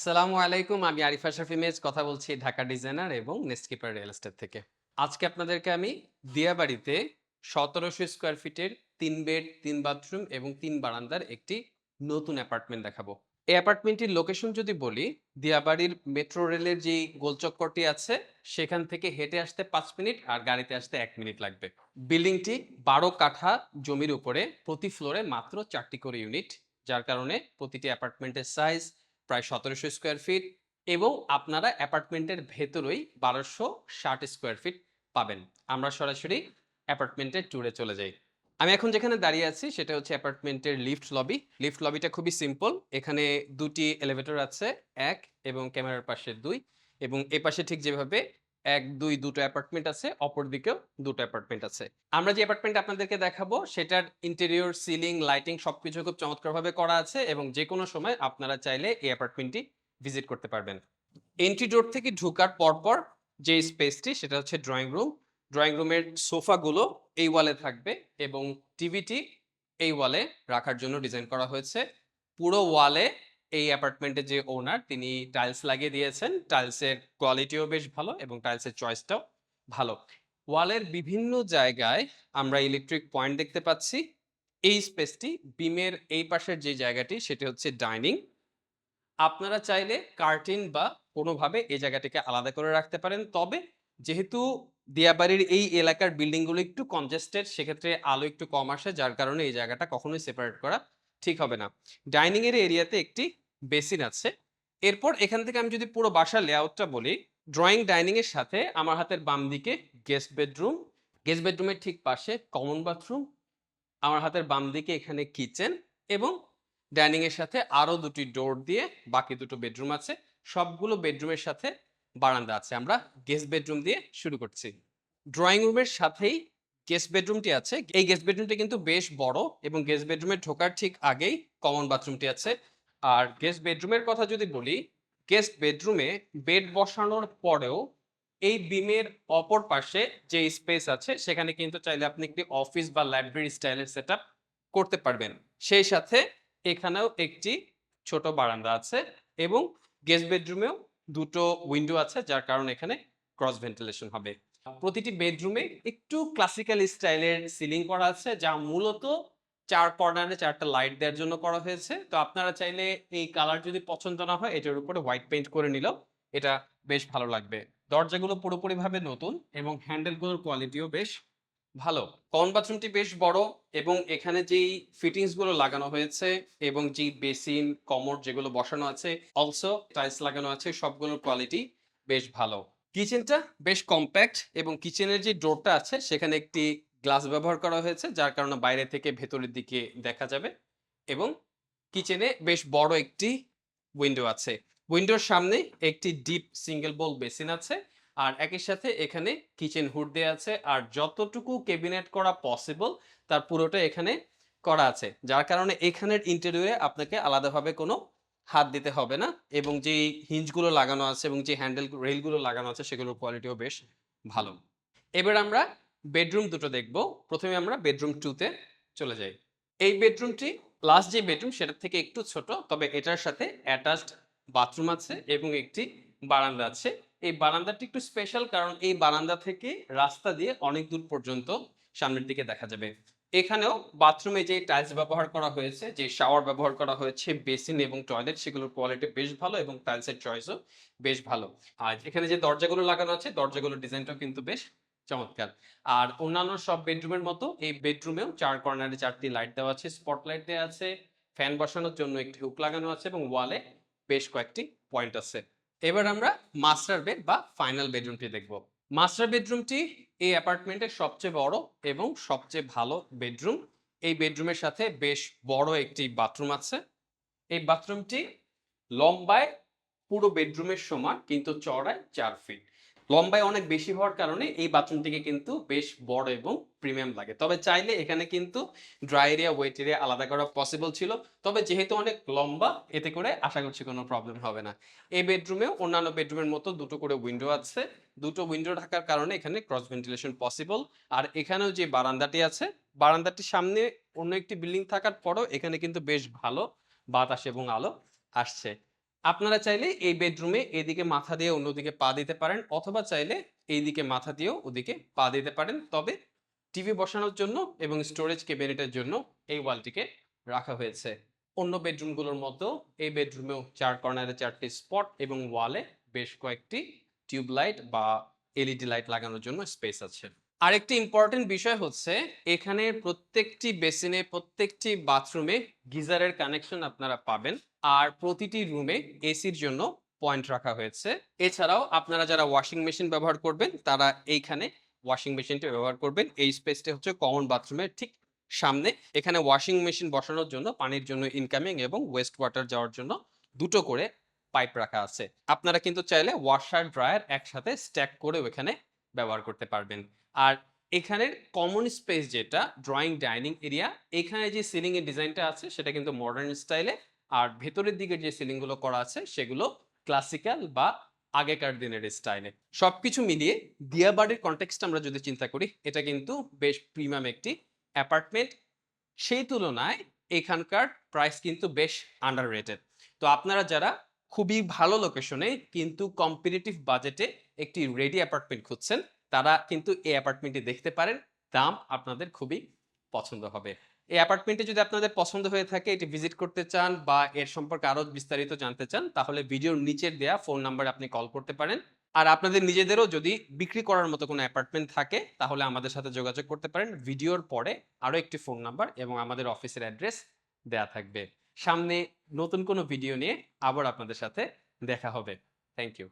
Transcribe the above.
আসসালামু আলাইকুম। আমি আরিফ আশরাফ ইমেজ কথা বলছি ঢাকা ডিজাইনার এবং নেস্টকিপার রিয়েল এস্টেট থেকে। আজকে আপনাদেরকে আমি দিয়াবাড়িতে সতেরোশো স্কোয়ার ফিটের তিন বেড, তিন বাথরুম এবং তিন বারান্দার একটি নতুন অ্যাপার্টমেন্ট দেখাবো। এই অ্যাপার্টমেন্টটির লোকেশন যদি বলি, দিয়াবাড়ির মেট্রো রেলের যে গোলচক্করটি আছে, সেখান থেকে হেঁটে আসতে পাঁচ মিনিট আর গাড়িতে আসতে এক মিনিট লাগবে। বিল্ডিংটি বারো কাঠা জমির উপরে প্রতি ফ্লোরে মাত্র চারটি করে ইউনিট, যার কারণে প্রতিটি অ্যাপার্টমেন্টের সাইজ প্রায় সতেরোশো স্কোয়ার ফিট এবং আপনারা অ্যাপার্টমেন্টের ভেতরেই বারোশো ষাট স্কোয়ার ফিট পাবেন। আমরা সরাসরি অ্যাপার্টমেন্টের ট্যুরে চলে যাই। আমি এখন যেখানে দাঁড়িয়ে আছি সেটা হচ্ছে অ্যাপার্টমেন্টের লিফট লবি। লিফট লবিটা খুবই সিম্পল। এখানে দুটি এলিভেটর আছে, এক এবং ক্যামেরার পাশে দুই এবং এ পাশে ঠিক যেভাবে এক, দুই, দুটো অ্যাপার্টমেন্ট আছে, অপর দিকেও দুটো অ্যাপার্টমেন্ট আছে। আমরা যে অ্যাপার্টমেন্ট আপনাদেরকে দেখাবো, সেটার ইন্টেরিয়র সিলিং লাইটিং সবকিছু খুব চমৎকারভাবে করা আছে এবং যে কোনো সময় আপনারা চাইলে এই অ্যাপার্টমেন্টটি ভিজিট করতে পারবেন। এন্ট্রি ডোর থেকে ঢোকার পরপর যে স্পেসটি সেটা হচ্ছে ড্রয়িং রুম ড্রয়িং রুমের সোফাগুলো এই ওয়ালে থাকবে এবং টিভিটি এই ওয়ালে রাখার জন্য ডিজাইন করা হয়েছে। পুরো ওয়ালে এই অ্যাপার্টমেন্টের যে ওনার, তিনি টাইলস লাগিয়ে দিয়েছেন। টাইলসের কোয়ালিটিও বেশ ভালো এবং টাইলসের চয়েসটাও ভালো। ওয়ালের বিভিন্ন জায়গায় আমরা ইলেকট্রিক পয়েন্ট দেখতে পাচ্ছি। এই স্পেসটি বিমের এই পাশের যে জায়গাটি, সেটি হচ্ছে ডাইনিং। আপনারা চাইলে কার্টিন বা কোনোভাবে এই জায়গাটিকে আলাদা করে রাখতে পারেন। তবে যেহেতু দিয়াবাড়ির এই এলাকার বিল্ডিংগুলো একটু কনজেস্টেড সেক্ষেত্রে আলো একটু কম আসে, যার কারণে এই জায়গাটা কখনোই সেপারেট করা ঠিক হবে না। ডাইনিং এর এরিয়াতে একটি বেসিন আছে। এরপর এখান থেকে আমি যদি পুরো বাসার লেআউটটা বলি ড্রয়িং ডাইনিং এর সাথে আমার হাতের বাম দিকে গেস্ট বেডরুম গেস্ট বেডরুমের ঠিক পাশে কমন বাথরুম আমার হাতের বাম দিকে এখানে কিচেন এবং ডাইনিং এর সাথে আরও দুটি ডোর দিয়ে বাকি দুটো বেডরুম আছে। সবগুলো বেডরুমের সাথে বারান্দা আছে। আমরা গেস্ট বেডরুম দিয়ে শুরু করছি। ড্রয়িং রুমের সাথেই গেস্ট বেডরুমটি আছে। এই গেস্ট বেডরুমটি কিন্তু বেশ বড় এবং গেস্ট বেডরুমে ঢোকার ঠিক আগেই কমন বাথরুমটি আছে। আর গেস্ট বেডরুমের কথা যদি বলি গেস্ট বেডরুমে বেড বসানোর পরেও এই বিমের অপর পাশে যে স্পেস আছে, সেখানে কিন্তু চাইলে আপনি একটি অফিস বা লাইব্রেরি স্টাইলের সেট করতে পারবেন। সেই সাথে এখানেও একটি ছোট বারান্দা আছে এবং গেস্ট বেডরুমেও দুটো উইন্ডো আছে, যার কারণে এখানে ক্রস ভেন্টিলেশন হবে। প্রতিটি বেডরুমে একটু ক্লাসিক্যাল স্টাইলের সিলিং করা আছে, যা মূলত চার কর্নারে চারটা লাইট দেওয়ার জন্য করা হয়েছে। তো আপনারা চাইলে এই কালার যদি পছন্দ না হয়, এটার উপরে হোয়াইট পেইন্ট করে নিলেও এটা বেশ ভালো লাগবে। দরজাগুলো পুরোপুরিভাবে নতুন এবং হ্যান্ডেলগুলোর কোয়ালিটিও বেশ ভালো। কমন বাথরুমটি বেশ বড় এবং এখানে যেই ফিটিংসগুলো লাগানো হয়েছে এবং যে বেসিন কমোড যেগুলো বসানো আছে অলসো টাইলস লাগানো আছে, সবগুলোর কোয়ালিটি বেশ ভালো। কিচেনটা বেশ কম্প্যাক্ট এবং কিচেনের যে ডোরটা আছে, সেখানে একটি গ্লাস ব্যবহার করা হয়েছে, যার কারণে বাইরে থেকে ভেতরের দিকে দেখা যাবে এবং কিচেনে বেশ বড় একটি উইন্ডো আছে। উইন্ডোর সামনে একটি ডিপ সিঙ্গেল বোল বেসিন আছে আর একই সাথে এখানে কিচেন হুড দেওয়া আছে আর যতটুকু ক্যাবিনেট করা পসিবল তার পুরোটা এখানে করা আছে। যার কারণে এখানের ইন্টেরিয়রে আপনাকে আলাদাভাবে কোনো হাত দিতে হবে না এবং যে হিঞ্জগুলো লাগানো আছে এবং যে হ্যান্ডেল, রেলগুলো লাগানো আছে সেগুলোর কোয়ালিটিও বেশ ভালো। এবার আমরা বেডরুম দুটো দেখব। প্রথমে আমরা বেডরুম টুতে চলে যাই। এই বেডরুমটি লাস্ট যে বেডরুম সেটার থেকে একটু ছোট, তবে এটার সাথে অ্যাটাচড বাথরুম আছে এবং একটি বারান্দা আছে। এই বারান্দাটি একটু স্পেশাল কারণ এই বারান্দা থেকে রাস্তা দিয়ে অনেক দূর পর্যন্ত সামনের দিকে দেখা যাবে। এখানেও বাথরুমে যে টাইলস ব্যবহার করা হয়েছে, যে শাওয়ার ব্যবহার করা হয়েছে বেসিন এবং টয়লেট সেগুলোর কোয়ালিটি বেশ ভালো এবং টাইলসের চয়েসও বেশ ভালো। আর এখানে যে দরজাগুলো লাগানো আছে, দরজাগুলোর ডিজাইনটাও কিন্তু বেশ চমৎকার। আর অন্যান্য সব বেডরুমের মতো এই বেডরুমেও চার কর্নারে চারটি লাইট দেওয়া আছে স্পটলাইট দেওয়া আছে ফ্যান বসানোর জন্য একটি হুক লাগানো আছে এবং ওয়ালে বেশ কয়েকটি পয়েন্ট আছে। এবার আমরা মাস্টার বেড বা ফাইনাল বেডরুমটি দেখব। মাস্টার বেডরুমটি এই অ্যাপার্টমেন্টের সবচেয়ে বড় এবং সবচেয়ে ভালো বেডরুম এই বেডরুমের সাথে বেশ বড় একটি বাথরুম আছে। এই বাথরুমটি লম্বায় পুরো বেডরুমের সমান কিন্তু চড়ায় চার ফিট লম্বায় অনেক বেশি হওয়ার কারণে এই বাথরুমটিকে কিন্তু বেশ বড় এবং প্রিমিয়াম লাগে। তবে চাইলে এখানে কিন্তু ড্রাই এরিয়া ওয়েট এরিয়া আলাদা করা পসিবল ছিল। তবে যেহেতু অনেক লম্বা, এতে করে আশা করছি কোনো প্রবলেম হবে না। এই বেডরুমেও অন্যান্য বেডরুমের মতো দুটো করে উইন্ডো আছে। দুটো উইন্ডো থাকার কারণে এখানে ক্রস ভেন্টিলেশন পসিবল আর এখানেও যে বারান্দাটি আছে, বারান্দাটির সামনে অন্য একটি বিল্ডিং থাকার পরও এখানে কিন্তু বেশ ভালো বাতাস এবং আলো আসছে। আপনারা চাইলে এই বেডরুমে এদিকে মাথা দিয়ে অন্যদিকে পা দিতে পারেন, অথবা চাইলে এইদিকে মাথা দিয়েও ওদিকে পা দিতে পারেন। তবে টিভি বসানোর জন্য এবং স্টোরেজ ক্যাবিনেটের জন্য এই ওয়ালটিকে রাখা হয়েছে। অন্য বেডরুমগুলোর মতো এই বেডরুমেও চার কর্নারে চারটি স্পট এবং ওয়ালে বেশ কয়েকটি টিউব লাইট বা এলইডি লাইট লাগানোর জন্য স্পেস আছে। আরেকটি ইম্পর্টেন্ট বিষয় হচ্ছে, এখানে প্রত্যেকটি বেসিনে প্রত্যেকটি বাথরুমে গিজারের কানেকশন আপনারা পাবেন। আর প্রতিটি রুমে এসির জন্য পয়েন্ট রাখা হয়েছে। এছাড়াও আপনারা যারা ওয়াশিং মেশিন ব্যবহার করবেন, তারা এইখানে ওয়াশিং মেশিনটি ব্যবহার করবেন। এই স্পেসটি হচ্ছে কমন বাথরুমের ঠিক সামনে। এখানে ওয়াশিং মেশিন বসানোর জন্য, পানির জন্য ইনকামিং এবং ওয়েস্ট ওয়াটার যাওয়ার জন্য দুটো করে পাইপ রাখা আছে। আপনারা কিন্তু চাইলে ওয়াশার ড্রায়ার একসাথে স্ট্যাক করে এখানে ব্যবহার করতে পারবেন। আর এখানের কমন স্পেস যেটা ড্রয়িং ডাইনিং এরিয়া এখানে যে সিলিং এর ডিজাইনটা আছে, সেটা কিন্তু মডার্ন স্টাইলে আর ভেতরের দিকে যে সিলিংগুলো করা আছে, সেগুলো ক্লাসিক্যাল বা আগেকার দিনের স্টাইলে সবকিছু মিলিয়ে দিয়াবাড়ির কন্টেক্সট আমরা যদি চিন্তা করি, এটা কিন্তু বেশ প্রিমিয়াম একটি অ্যাপার্টমেন্ট সেই তুলনায় এখানকার প্রাইস কিন্তু বেশ আন্ডার তো আপনারা যারা খুবই ভালো লোকেশনে কিন্তু কম্পিটিটিভ বাজেটে একটি রেডি অ্যাপার্টমেন্ট খুঁজছেন। তারা কিন্তু এই অ্যাপার্টমেন্টটি দেখতে পারেন। দাম আপনাদের খুবই পছন্দ হবে। এই অ্যাপার্টমেন্টে যদি আপনাদের পছন্দ হয়ে থাকে, এটি ভিজিট করতে চান বা এর সম্পর্কে আরও বিস্তারিত জানতে চান, তাহলে ভিডিওর নিচের দেয়া ফোন নাম্বারে আপনি কল করতে পারেন। আর আপনাদের নিজেদেরও যদি বিক্রি করার মতো কোনো অ্যাপার্টমেন্ট থাকে, তাহলে আমাদের সাথে যোগাযোগ করতে পারেন। ভিডিওর পরে আরও একটি ফোন নাম্বার এবং আমাদের অফিসের অ্যাড্রেস দেয়া থাকবে। সামনে নতুন কোনো ভিডিও নিয়ে আবার আপনাদের সাথে দেখা হবে। Thank you